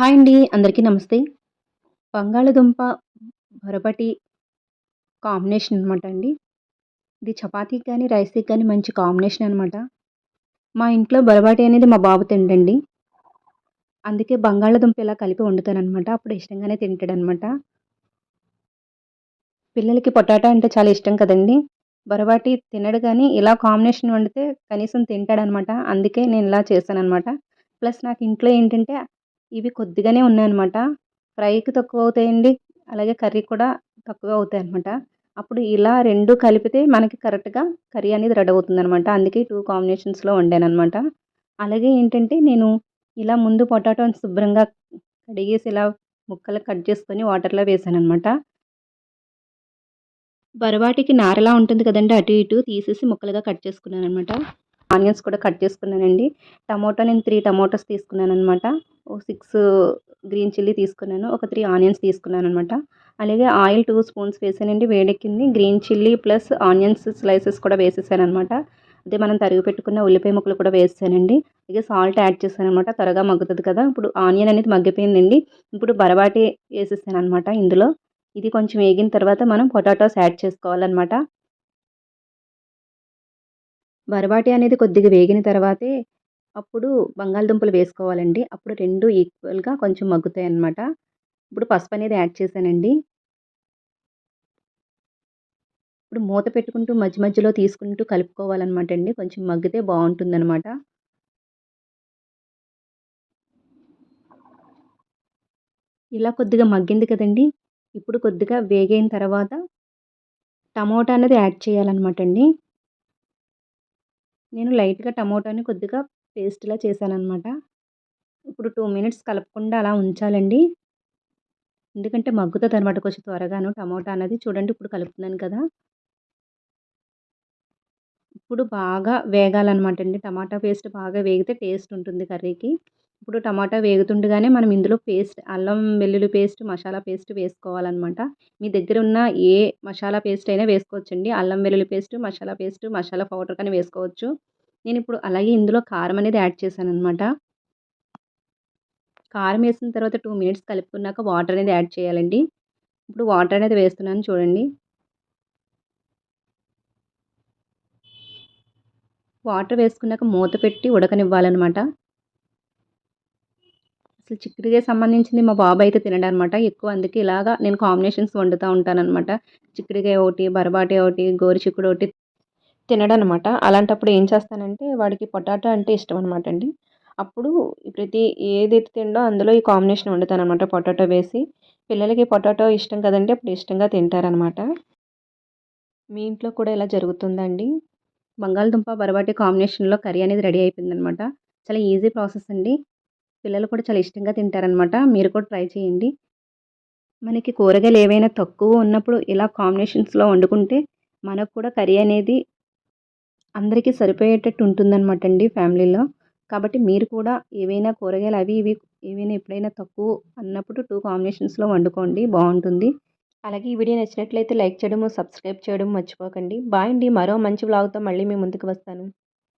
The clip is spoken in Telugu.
హాయ్ అండి అందరికీ నమస్తే. బంగాళదుంప బొరపటి కాంబినేషన్ అనమాట అండి. ఇది చపాతీకి కానీ రైస్కి కానీ మంచి కాంబినేషన్ అనమాట మా ఇంట్లో బొరబాటి అనేది మా బాబు తిండండి. అందుకే బంగాళదుంప ఇలా కలిపి వండుతానమాట అప్పుడు ఇష్టంగానే తింటాడనమాట పిల్లలకి పొటాటో అంటే చాలా ఇష్టం కదండి. బొరబాటి తినడు కానీ ఇలా కాంబినేషన్ వండితే కనీసం తింటాడనమాట అందుకే నేను ఇలా చేశానమాట ప్లస్ నాకు ఇంట్లో ఏంటంటే ఇవి కొద్దిగానే ఉన్నాయన్నమాట. ఫ్రైకి తక్కువ అవుతాయండి అలాగే కర్రీ కూడా తక్కువ అవుతాయి అనమాట అప్పుడు ఇలా రెండు కలిపితే మనకి కరెక్ట్గా కర్రీ అనేది రెడీ అవుతుంది అనమాట అందుకే టూ కాంబినేషన్స్లో వండానమాట అలాగే ఏంటంటే నేను ఇలా ముందు పొటాటోని శుభ్రంగా కడిగేసి ఇలా ముక్కలు కట్ చేసుకొని వాటర్లో వేసాను అనమాట బరవాటికి నారలా ఉంటుంది కదండి అటు ఇటు తీసేసి ముక్కలుగా కట్ చేసుకున్నాను అనమాట ఆనియన్స్ కూడా కట్ చేసుకున్నానండి. టమోటా నేను త్రీ టమోటాస్ తీసుకున్నాను అనమాట సిక్స్ గ్రీన్ చిల్లీ తీసుకున్నాను. ఒక త్రీ ఆనియన్స్ తీసుకున్నాను అనమాట అలాగే ఆయిల్ టూ స్పూన్స్ వేసానండి. వేడెక్కింది. Green chilli plus onions slices కూడా వేసేసాను అనమాట అదే మనం తరిగి పెట్టుకున్న ఉల్లిపాయ ముక్కలు కూడా వేసానండి. అలాగే సాల్ట్ యాడ్ చేశాను అనమాట త్వరగా మగ్గుతుంది కదా. ఇప్పుడు ఆనియన్ అనేది మగ్గిపోయిందండి. ఇప్పుడు బరబాటి వేసేసాను అనమాట ఇందులో. ఇది కొంచెం వేగిన తర్వాత మనం పొటాటోస్ యాడ్ చేసుకోవాలన్నమాట. బరబాటి అనేది కొద్దిగా వేగిన తర్వాతే అప్పుడు బంగాళదుంపలు వేసుకోవాలండి. అప్పుడు రెండు ఈక్వల్గా కొంచెం మగ్గుతాయి అన్నమాట ఇప్పుడు పసుపు అనేది యాడ్ చేశానండి. ఇప్పుడు మూత పెట్టుకుంటూ మధ్య మధ్యలో తీసుకుంటూ కలుపుకోవాలన్నమాట అండి. కొంచెం మగ్గితే బాగుంటుందన్నమాట. ఇలా కొద్దిగా మగ్గింది కదండి. ఇప్పుడు కొద్దిగా వేగైన తర్వాత టమోటా అనేది యాడ్ చేయాలన్నమాట అండి. నేను లైట్గా టమోటాని కొద్దిగా పేస్ట్లా చేశానమాట ఇప్పుడు టూ మినిట్స్ కలపకుండా అలా ఉంచాలండి. ఎందుకంటే మగ్గుతుంది అనమాట కొంచెం త్వరగాను. టమోటా అనేది చూడండి ఇప్పుడు కలుపుతున్నాను కదా. ఇప్పుడు బాగా వేగాలన్నమాట అండి. టమాటా పేస్ట్ బాగా వేగితే టేస్ట్ ఉంటుంది కర్రీకి. ఇప్పుడు టమాటా వేగుతుండగానే మనం ఇందులో పేస్ట్ అల్లం వెల్లుల్లి పేస్ట్ మసాలా పేస్ట్ వేసుకోవాలన్నమాట. మీ దగ్గర ఉన్న ఏ మసాలా పేస్ట్ అయినా వేసుకోవచ్చండి. అల్లం వెల్లుల్లి paste masala paste masala powder కానీ వేసుకోవచ్చు. నేను ఇప్పుడు అలాగే ఇందులో కారం అనేది యాడ్ చేశాను అనమాట కారం వేసిన తర్వాత టూ మినిట్స్ కలుపుకున్నాక వాటర్ అనేది యాడ్ చేయాలండి. ఇప్పుడు వాటర్ అనేది వేస్తున్నాను చూడండి. వాటర్ వేసుకున్నాక మూత పెట్టి ఉడకనివ్వాలన్నమాట. అసలు చిక్కుడికే సంబంధించింది మా బాబు అయితే తినడనమాట ఎక్కువ అందుకే ఇలాగా నేను కాంబినేషన్స్ వండుతూ ఉంటానన్నమాట. చిక్కుడుకాయ ఒకటి బరబాటి ఒకటి గోరు చిక్కుడు ఒకటి తినడనమాట. అలాంటప్పుడు ఏం చేస్తానంటే వాడికి పొటాటో అంటే ఇష్టం అనమాట అండి అప్పుడు ప్రతి ఏదైతే తిండో అందులో ఈ కాంబినేషన్ వండుతాను అనమాట పొటాటో వేసి. పిల్లలకి పొటాటో ఇష్టం కదండి అప్పుడు ఇష్టంగా తింటారనమాట. మీ ఇంట్లో కూడా ఇలా జరుగుతుందండి? బంగాళదుంప బరబాటి కాంబినేషన్లో కర్రీ అనేది రెడీ అయిపోయిందనమాట. చాలా ఈజీ ప్రాసెస్ అండి. పిల్లలు కూడా చాలా ఇష్టంగా తింటారనమాట. మీరు కూడా ట్రై చేయండి. మనకి కూరగాయలు ఏవైనా తక్కువ ఉన్నప్పుడు ఇలా కాంబినేషన్స్లో వండుకుంటే మనకు కూడా కర్రీ అనేది అందరికీ సరిపోయేటట్టు ఉంటుందన్నమాట అండి ఫ్యామిలీలో. కాబట్టి మీరు కూడా ఏవైనా కూరగాయలు అవి ఇవి ఏవైనా ఎప్పుడైనా తక్కువ అన్నప్పుడు టూ కాంబినేషన్స్లో వండుకోండి బాగుంటుంది. అలాగే ఈ వీడియో నచ్చినట్లయితే లైక్ చేయడము సబ్స్క్రైబ్ చేయడం మర్చిపోకండి. బాయ్ అండి. మరో మంచి వ్లాగ్తో మళ్ళీ మీ ముందుకు వస్తాను.